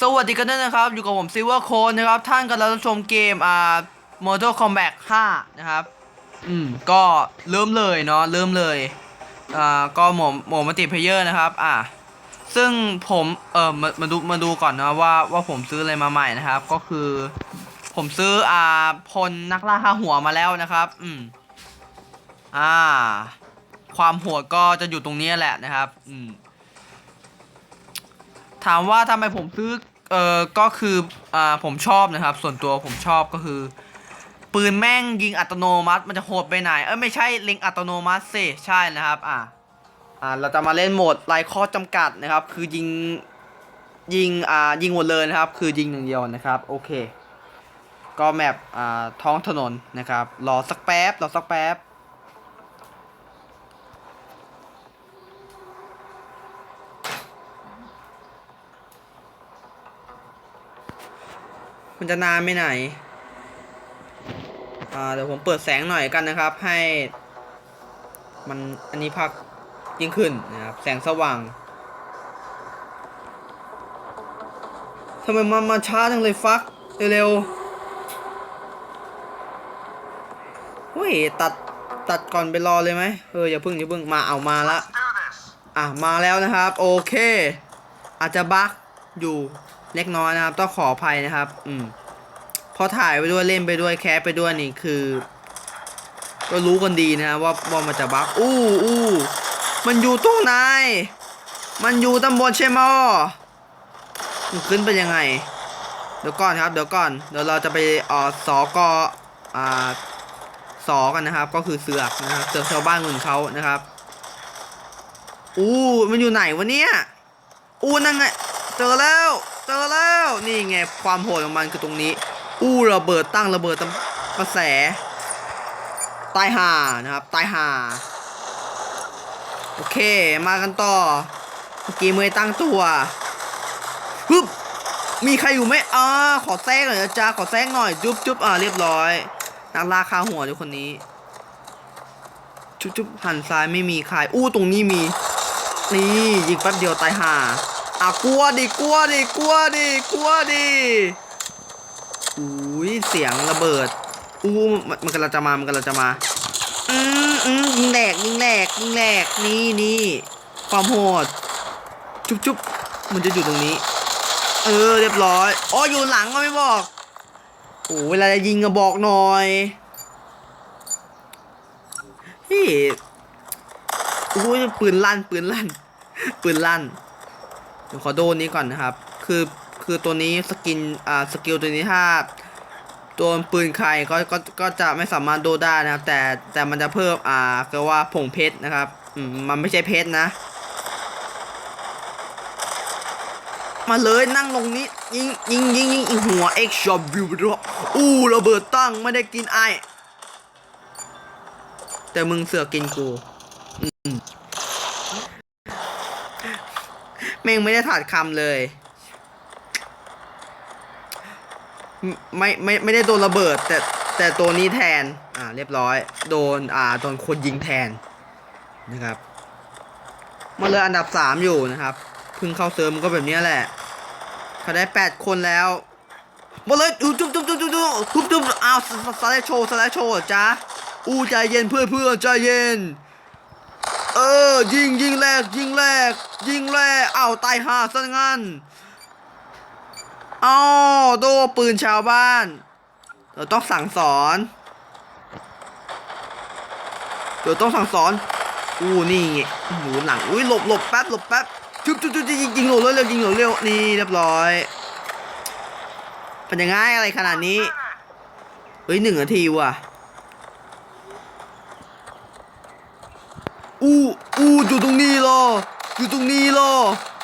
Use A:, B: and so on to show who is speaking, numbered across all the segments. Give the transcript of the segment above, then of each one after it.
A: สวัสดีกันด้วยนะครับ อยู่กับผมซิลเวอร์โคนนะครับ ท่านกำลังรับชมเกมอ่า Mortal Kombat 5 นะครับ อืม ก็เริ่มเลยเนาะเริ่มเลย อ่า ก็หมวหมวมัลติเพเยอร์นะครับ อ่า ซึ่งผมเออมามาดูมาดูก่อนนะว่าว่าผมซื้ออะไรมาใหม่นะครับ ก็คือ ผมซื้ออ่าพลนักล่าฆ่าหัวมาแล้วนะครับ อืม อ่า ความโหดก็จะอยู่ตรงนี้แหละนะครับ อืม ถามว่าทำไมผมซื้อเออก็คืออ่าผมชอบนะครับ ส่วนตัวผมชอบก็คือ ปืนแม่งยิงอัตโนมัติมันจะโหดไปไหน เออไม่ใช่เล็งอัตโนมัติสิใช่นะครับอ่าอ่าเราจะมาเล่นโหมดไร้ข้อจำกัดนะครับ คือยิงยิงอ่ายิงหมดเลยนะครับ คือยิงหนึ่างเดียวนะครับโอเค ก็แมปอ่าท้องถนนนะครับรอสักแป๊บรอสักแป๊บ มันจะนานไม่ไหน อ่า เดี๋ยวผมเปิดแสงหน่อยกันนะครับ ให้ มัน อันนี้พักยิ่งขึ้นนะครับ แสงสว่างทำไมมันมาช้าจังเลยฟัก เร็วๆเฮ้ย ตัด ตัดก่อนไปรอเลยไหมเออ อย่าพิ่งอย่าพิ่ง มาเอามาละ อะ มาแล้วนะครับ โอเค อาจจะบั๊กอยู่ เล็กน้อยนะครับ ต้องขออภัยนะครับ อืมพอถ่ายไปด้วยเล่นไปด้วยแคสไปด้วยนี่คือ ก็รู้กันดีนะว่าว่ามันจะบั๊กอู้อู้มันอยู่ตรงไหนมันอยู่ตำบลใช่ไหมอมันขึ้นไปยังไง เดี๋ยวก่อนครับ เดี๋ยวก่อน เดี๋ยวเราจะไปอ่อสอกออ่าสอกันนะครับ ก็คือเสือกนะครับเสือกชาวบ้านคนเขานะครับ อู้มันอยู่ไหนวะเนี่ยอู้นั่นไงเจอแล้ว เจอแล้วนี่ไงความโหดของมันคือตรงนี้ อู้ระเบิดตั้งระเบิดตั้งกระแสตายห่านะครับตายห่าโอเคมากันต่อเมื่อกี้มือตั้งตัวฮึบมีใครอยู่ไหมอ่าขอแทรกหน่อยนะจ๊ะขอแทรกหน่อยจุ๊บจุ๊บอ่าเรียบร้อยนักล่าคาหัวด้วยคนนี้ จุ๊บจุ๊บหันซ้ายไม่มีใครอู้ตรงนี้มี นี่ยิงแป๊บเดียวตายห่า อะกลัวดิกลัวดิกลัวดิกลัวดิอุ้ยเสียงระเบิดอู้มันมันกำลังจะมามันกำลังจะมาอืมอืมยิงแหลกยิงแหลกยิงแหลกนี่นี่ความโหดจุ๊บจุ๊บมันจะอยู่ตรงนี้ เออเรียบร้อยอ๋ออยู่หลังก็ไม่บอกโอ้เวลาจะยิงก็บอกหน่อยเฮ้ยโอ้ยปืนลั่นปืนลั่นปืนลั่น ดี๋ยวขอโดนนี้ก่อนนะครับ คือคือตัวนี้สกินอ่าสกิลตัวนี้ถ้าโดนปืนใครก็ก็ก็จะไม่สามารถโดนได้นะครับ แต่แต่มันจะเพิ่มอ่าเรียกว่าผงเพชรนะครับอืมมันไม่ใช่เพชรนะ มาเลยนั่งลงนี้ยิงยิงยิงยิงหัวเอ็กชอบวิวด้วยอู้ระเบิดตั้งไม่ได้กินไอแต่มึงเสือกกินกูอืม แม่งไม่ได้ถาดคำเลย ไม่ไม่ไม่ได้โดนระเบิด แต่แต่ตัวนี้แทน อ่า เรียบร้อย โดน อ่าโดนคนยิงแทนนะครับมาเลยอันดับสามอยู่นะครับเพิ่งเข้าเซิร์มก็แบบนี้แหละ เขาได้แปดคนแล้วมาเลยอู้จุ๊บจุ๊บจุ๊บจุ๊บจุ๊บจุ๊บจุ๊บอ้าวสไลด์โชว์สไลด์โชว์จ้าอู้ใจเย็นเพื่อนเพื่อนใจเย็น เออ ยิงยิงแรก ยิงแรก ยิงแรกอ้าตายห่าซะงั้นอ้าโดปืนชาวบ้าน เราต้องสั่งสอนเดี๋ยวต้องสั่งสอน อู้นี่ไงหนูหลัง อุ้ยหลบหลบแป๊บหลบแป๊บจุ๊บจุ๊บจุ๊บยิงยิงหนูเร็วเร็วยิงหนูเร็วนี่เรียบร้อย เป็นยังไงอะไรขนาดนี้ เฮ้ยหนึ่งนาทีว่ะ อู้อู้อยู่ตรงนี้เหร ออยู่ตรงนี้รอ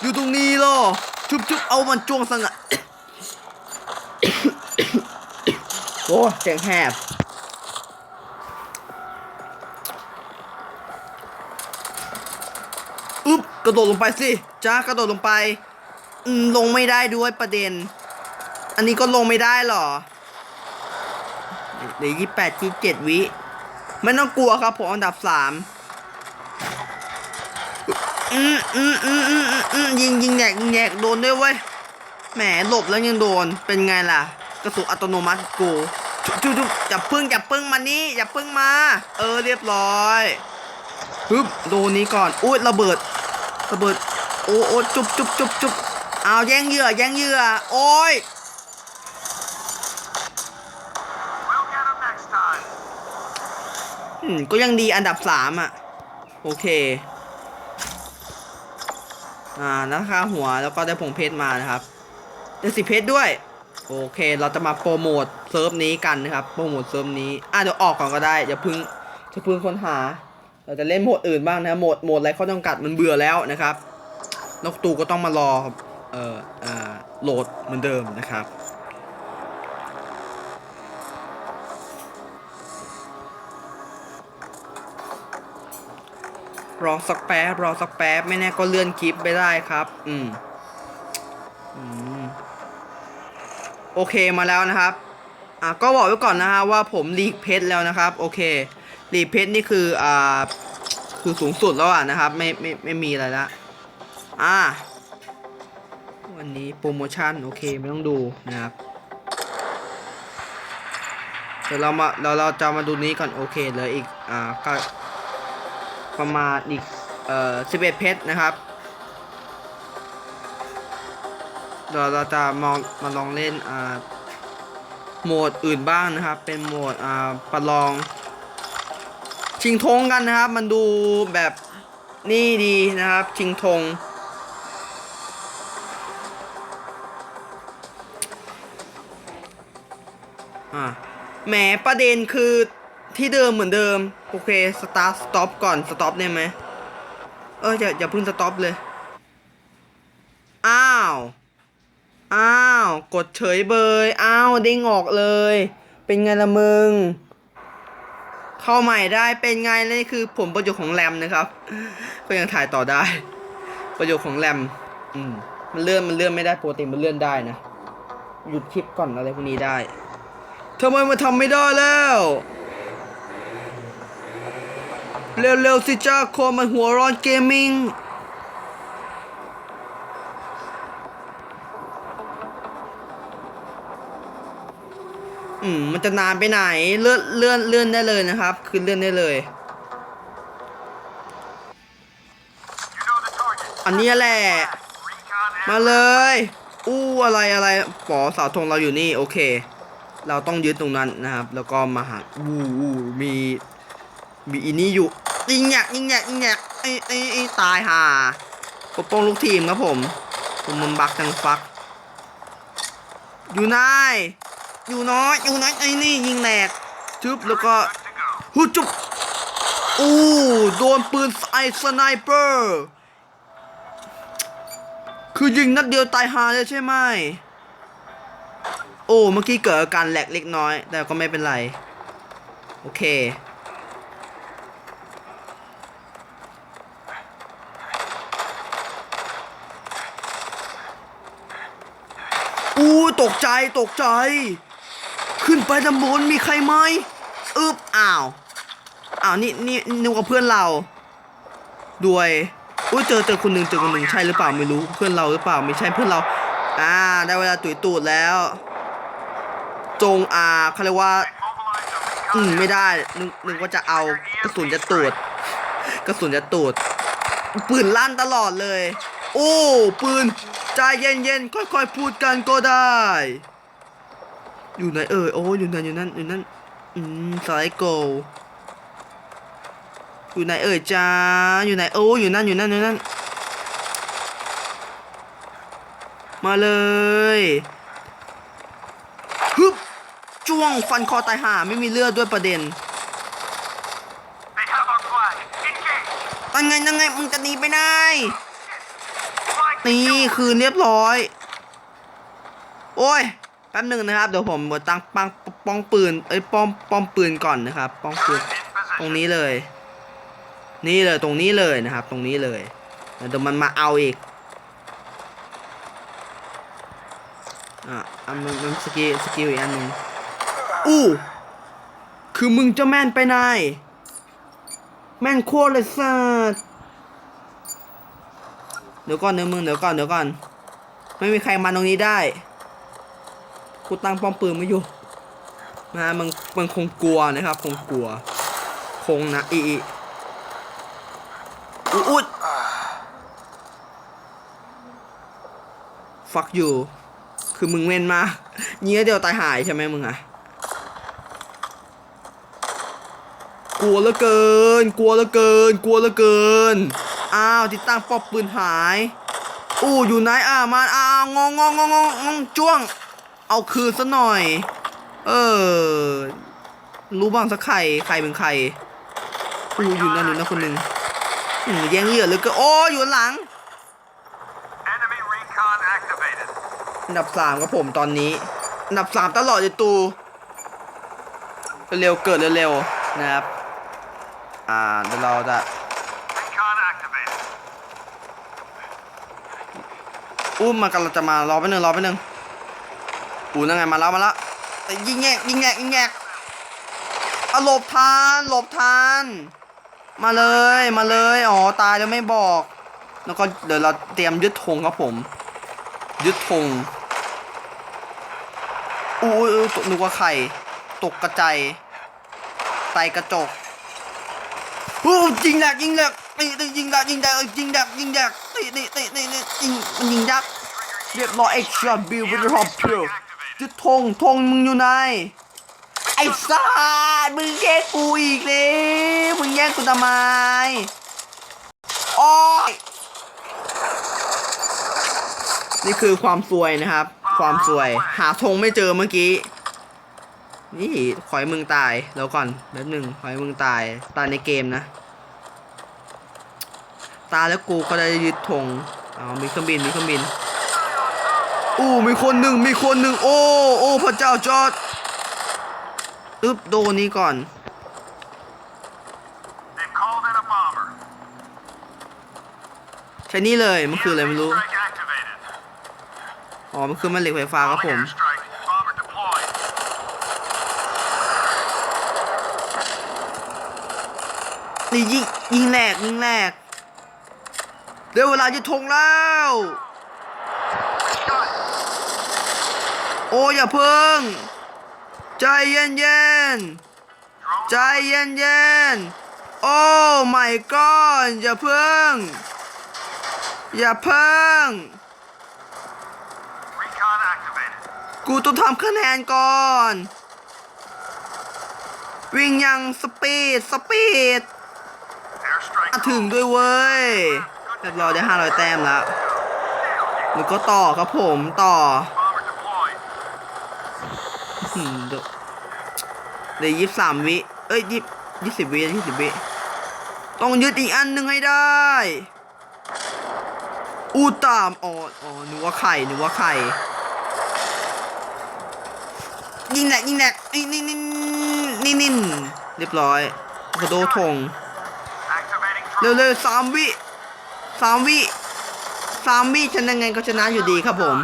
A: อยู่ตรงนี้เหรอจุ๊บจุ๊บเอามันจ้วงสงะโอ้เสียงแหบอึ๊บกระโดดลงไปสิจ้ากระโดดลงไปอืมลงไม่ได้ด้วยประเด็น อันนี้ก็ลงไม่ได้หรอเหลือยี่แปดยี่เจ็ดวิ ไม่ต้องกลัวครับผมอันดับสาม อืมอืมอืมอืมอืมยิงยิงแหนกยิงแหนกโดนด้วยเว้ยแหมหลบแล้วยังโดนเป็นไงล่ะ กระสุนอัตโนมัติกูจุ๊บจุ๊บจุ๊บอย่าพึ่งอย่าพึ่งมานี่อย่าพึ่งมา เออเรียบร้อยฮึบโดนนี้ก่อนอุ้ยระเบิด ระเบิด โอ้โอ้จุ๊บจุ๊บจุ๊บจุ๊บเอาแย่งเหยื่อแย่งเหยื่อโอ้ยก็ยังดีอันดับสามอะ โอเค อ่านะคะหัวแล้วก็ได้ผงเพชรมานะครับได้สิเพชรด้วย โอเค เราจะมาโปรโมทเซิร์ฟนี้กันนะครับ โปรโมทเซิร์ฟนี้ อะเดี๋ยวออกก่อนก็ได้อย่าเพึ่งจะพึ่งค้นหา เราจะเล่นโหมดอื่นบ้างนะโหมดโหมดอะไรข้อจำกัดมันเบื่อแล้วนะครับนกตูก็ต้องมารอเอ่อเอ่อโหลดเหมือนเดิมนะครับ รอสักแป๊บรอสักแป๊บไม่แน่ก็เลื่อนคลิปไปได้ครับ อืมอืมโอเคมาแล้วนะครับอะก็บอกไว้ก่อนนะฮะว่าผมลีกเพชรแล้วนะครับ โอเคลีกเพชรนี่คืออ่าคือสูงสุดแล้วอะนะครับ ไม่ไม่ไม่มีอะไรละอ่าวันนี้โปรโมชั่นโอเคไม่ต้องดูนะครับเดี๋ยวเรามาเราเราจะมาดูนี้ก่อนโอเคเหลยอีกอ่าก็ ประมาณอีกเอ่อ11เพชรนะครับเดี๋ยวเราจะมองมาลองเล่นอ่าโหมดอื่นบ้างนะครับ เป็นโหมดอ่าประลอง ชิงธงกันนะครับ มันดูแบบนี่ดีนะครับ ชิงธงอ่าแหมประเด็นคือที่เดิมเหมือนเดิม โอเคสตาร์สต็อปก่อนสต็อปได้ไหมเอออย่าอย่าเพิ่งสต็อปเลย อ้าว อ้าว กดเฉยเบยอ้าวเด้งออกเลย เป็นไงละมึง เข้าใหม่ได้เป็นไงนี่คือผลประโยชน์ของแรมนะครับ ก็ยังถ่ายต่อได้ ประโยชน์ของแรมอืมมันเลื่อนมันเลื่อนไม่ได้ปกติมันเลื่อนได้นะ หยุดคลิปก่อนอะไรพวกนี้ได้ทำไมมันทำไม่ได้แล้ว เร็วๆสิจ้าคนมันหัวร้อนเกมมิ่งอืมมันจะนานไปไหนเลื่อนเลื่อนเลื่อนได้เลยนะครับ คือเลื่อนได้เลย อันนี้แหละ มาเลย อู้อะไรอะไรปอสาวธงเราอยู่นี่โอเค เราต้องยึดตรงนั้นนะครับ แล้วก็มาหาวู้วู้มีมีอีนี่อยู่ ยิงแยกยิงแยกยิงแยกไอ้ไอ้ไอ้ตายห่าปกป้องลูกทีมครับผมผมมันบักจังฟัก อยู่นายอยู่น้อยอยู่น้อยไอ้นี่ยิงแหลกจุบแล้วก็ฮู้จุบอู้โดนปืนไอสไนเปอร์คือยิงนัดเดียวตายหาเลยใช่ไหมโอ้เมื่อกี้เกิดอาการแหลกเล็กน้อย แต่ก็ไม่เป็นไร โอเค อู้ ตกใจตกใจ ขึ้นไปด้านบนมีใครไหมอึบอ้าวอ้าวนี่นี่นึกว่าเพื่อนเรา ด้วยอุ้ยเจอเจอคนหนึ่งเจอคนหนึ่งใช่หรือเปล่าไม่รู้เพื่อนเราหรือเปล่าไม่ใช่เพื่อนเรา อ่า ได้เวลาตุ๋ยตูดแล้ว จงอ่าเขาเรียกว่า อืมไม่ได้นึกนึกว่าจะเอากระสุนจะตูดกระสุนจะตูดปืนลั่นตลอดเลย โอ้ ปืน ใจเย็นๆค่อยๆพูดกันก็ได้ อยู่ไหนเอ่ยโอ้อยู่ไหนอยู่นั่นอยู่นั่นอืมสไลด์โกอยู่ไหนเอ่ยจ้าอยู่ไหนโอ้อยู่นั่นอยู่นั่นอยู่นั่นมาเลยฮึบจ้วงฟันคอตายห่าไม่มีเลือดด้วยประเด็น
B: They have our flag. Engage.
A: ยังไงยังไงมึงจะหนีไปไหน
B: Flag
A: นี่คืนเรียบร้อย โอ้ยแป๊บหนึ่งนะครับ เดี๋ยวผมตั้งปังป้องปืนเอ้ยป้อมป้อมปืนก่อนนะครับ ป้องปืนตรงนี้เลย นี่เลยตรงนี้เลยนะครับ ตรงนี้เลยเดี๋ยวมันมาเอาอีกอะอันมันมันสกิลสกิลอีกอันหนึ่งอู้คือมึงจะแม่นไปไหนแม่นโคตรเลยสัส เดี๋ยวก่อนเดี๋ยวมึงเดี๋ยวก่อนเดี๋ยวก่อน ไม่มีใครมาตรงนี้ได้กูตั้งป้อมปืนไม่อยู่นะมันมันคงกลัวนะครับ คงกลัว คงนะอีอีอุอุดฟักอยู่ คือมึงเว้นมาเงี้ยเดียวตายหายใช่ไหมมึงอะกลัวเหลือเกิน กลัวเหลือเกิน กลัวเหลือเกิน อ้าวติดตั้งปอบปืนหาย อู้อยู่ไหนอ่ามาอ้าวงงงงงงงจ้วง เอาคืนซะหน่อย เออ รู้บ้างสักใครใครเป็นใครอู้อยู่นั่นนู่นนะคนหนึ่งแย่งเหยื่อเลยก็โอ้อยู่หลังอันดับสามครับผมตอนนี้อันดับสามตลอดเลยตูเร็วเกิดเร็วๆนะครับ อ่าเดี๋ยวเราจะ อุ้มมันกำลังจะมารอไปหนึ่งรอไปหนึ่งอู้นั่งไงมาแล้วมาแล้วแต่ยิงแงกยิงแงกยิงแงกเอาหลบทานหลบทานมาเลยมาเลยอ๋อตายแล้วไม่บอก แล้วก็เดี๋ยวเราเตรียมยึดธงครับผม ยึดธงอู้อู้ยนึกว่าใครตกกระจายไตกระจกอู้ยิงแหลกยิงแหลกตีตียิงแหลกยิงแหลกยิงแหลกยิงแหลก ตีตีตีตีตียิงมันยิงยักษ์เรียบร้อยเอ็กซ์ช็อตบิลเป็นรอบเพียวยึดธงธงมึงอยู่ไหนไอ้สัสมึงแย่งกูอีกเลยมึงแย่งกูทำไมโอ้ยนี่คือความซวยนะครับ ความซวย หาธงไม่เจอเมื่อกี้ นี่ขอยมึงตายแล้วก่อนแป๊บหนึ่งขอยมึงตายตายในเกมนะ ตาแล้วกูก็ได้ยึดธงเอ๋อมีเครื่องบินมีเครื่องบินอู้มีคนหนึ่งมีคนหนึ่งโอ้โอ้พระเจ้าจอดอึบโดนี้ก่อนใช้นี่เลยมันคืออะไรไม่รู้อ๋อมันคือแมันเหล็กไฟฟ้าครับผมนี่ยิงยิงแหลกยิงแหลก เดี๋ยวเวลาจะทงแล้ว
B: Gun.
A: โอ้อย่าเพิ่ง ใจเย็นเย็น
B: Drone
A: ๆใจเย็นเย็นๆโอ้ไม่ก้อนอย่าเพิ่ง อย่าเพิ่ง
B: recon activated.
A: กูต้องทำคะแนนก่อน วิ่งยังสปีดสปีด
B: Airstrike.
A: มาถึงด้วยเว้ย เรียบร้อยได้ห้าร้อยแต้มแล้วแล้วก็ต่อครับผมต่อหืมเดี๋ยวเดี๋ยวยี่สามวิ เอ้ยยี่ยี่สิบวิยี่สิบวิ ต้องยึดอีกอันหนึ่งให้ได้ อูตามอ๋ออ๋อนึกว่าไข่หนึกว่าไข่ ยิงแหลกยิงแหลกนี่นี่นี่นี่นี่เรียบร้อยกระโดดทงเร็วเร็วสามวิ สามวิสามวิชนะไงก็ชนะอยู่ดีครับผม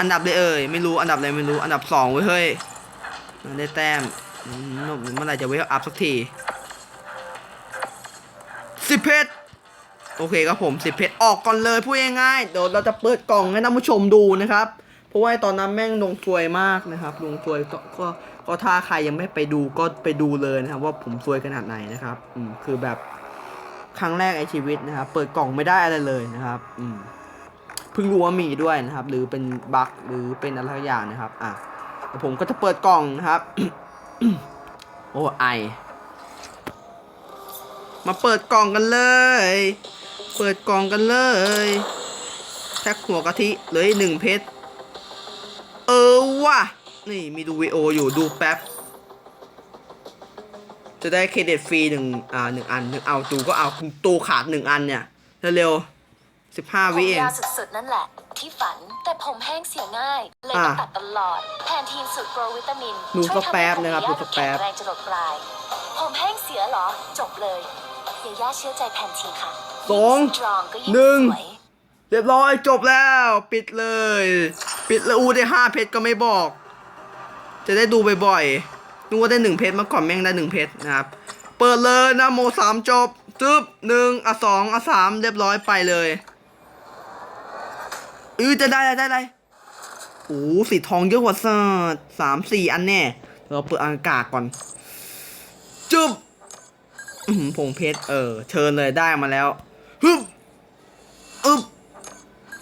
A: อันดับเลยเอ่ยไม่รู้อันดับอะไรไม่รู้อันดับสองเว้ยเฮ้ยได้แต้มอืมเมื่อไหร่จะเวลอัพสักทีสิบเพชรโอเคครับผมสิบเพชรออกก่อนเลยพูดง่ายๆเดี๋ยวเราจะเปิดกล่องให้ท่านผู้ชมดูนะครับเพราะว่าตอนนั้นแม่งลงซวยมากนะครับลงซวยก็ก็ก็ถ้าใครยังไม่ไปดูก็ไปดูเลยนะครับว่าผมซวยขนาดไหนนะครับอืมคือแบบ ครั้งแรกในชีวิตนะครับเปิดกล่องไม่ได้อะไรเลยนะครับ อืมเพิ่งรู้ว่ามีด้วยนะครับ หรือเป็นบั๊กหรือเป็นอะไรสักอย่างนะครับ อะผมก็จะเปิดกล่องนะครับ โอ้ไอมาเปิดกล่องกันเลย เปิดกล่องกันเลยแท็กหัวกะทิเหลยหนึ่งเพชร เออว่ะ นี่มีดูวีโออยู่ดูแป๊บ จะได้เครดิตฟรีหนึ่งอ่าหนึ่งอันหนึ่งเอาตูก็เอาคุณตูขาดหนึ่งอันเนี่ยเร็วๆสิบห้า
C: ผม
A: วิเอง
C: ยาวสุดๆ นั่นแหละ ที่ฝันแต่ผมแห้งเสียง่าย เลย
A: อะ
C: ต้องตัดตลอดแทนทีมสูตรโปรวิตามิน
A: ดู
C: ช่วย
A: สักแป๊บนะครับ
C: ทำให้
A: ดูสักแป๊บ
C: ผมแข็งแรงจรดปลาย ผมแห้งเสียเหรอ จบเลยอย่าย่าเชื่อใจแพนทีค่ะ
A: สอง
C: ยิ่สตรองก็ยิ่ง
A: หนึ่ง
C: สวย
A: เรียบร้อยจบแล้ว ปิดเลย ปิดแล้วอูได้ห้าเพชรก็ไม่บอก จะได้ดูบ่อยๆ นึกว่าได้หนึ่งเพชรเมื่อก่อนแม่งได้หนึ่งเพชรนะครับ เปิดเลยนะโมสามจบจึ๊บหนึ่งอะสองอะสามเรียบร้อยไปเลยเออจะได้อะไรได้อะไรโอ้สีทองเยอะกว่าสัตสามสี่อันแน่เราเปิดอากาศก่อนจุ๊บผงเพชรเออ เชิญเลยได้มาแล้วฮึบอึบ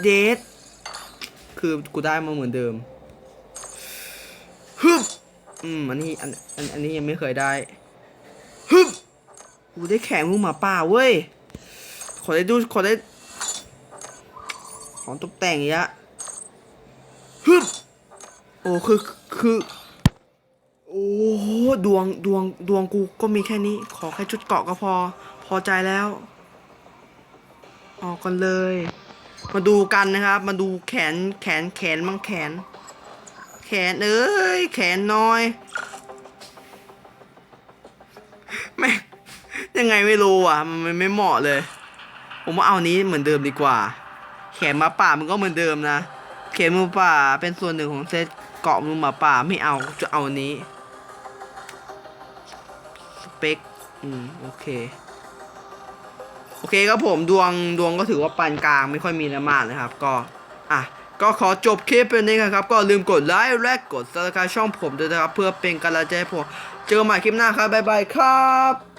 A: เดทคือกูได้มาเหมือนเดิมฮึบ อืมอันนี้อันอันอันนี้ยังไม่เคยได้ฮึบกูได้แข่งลูกหมาป่าเว้ย ขอได้ดูขอได้ ของตกแต่งอีกอะฮึบโอ้คือคือโอ้โหดวงดวงดวงกูก็มีแค่นี้ ขอแค่ชุดเกาะก็พอ พอใจแล้ว ออกกันเลย มาดูกันนะครับ มาดูแขนแขนแขนมั่งแขน แขนเอ้ย แขนน้อยแม่ยังไงไม่รู้อะ มันไม่เหมาะเลย ผมว่าเอานี้เหมือนเดิมดีกว่า แขนหมาป่ามันก็เหมือนเดิมนะ แขนหมาป่าเป็นส่วนหนึ่งของเซตเกาะมือหมาป่าไม่เอาจะเอานนี้สเปคอืมโอเคโอเคครับผมดวงดวงก็ถือว่าปานกลางไม่ค่อยมีอะไรมากนะครับ ก็ อะ ก็ขอจบคลิปเป็นนี้ครับ ก็ลืมกดไลค์และกดซับสไครต์ช่องผมด้วยนะครับ เพื่อเป็นกำลังใจให้ผม เจอกันใหม่คลิปหน้าครับ บ๊ายบายครับ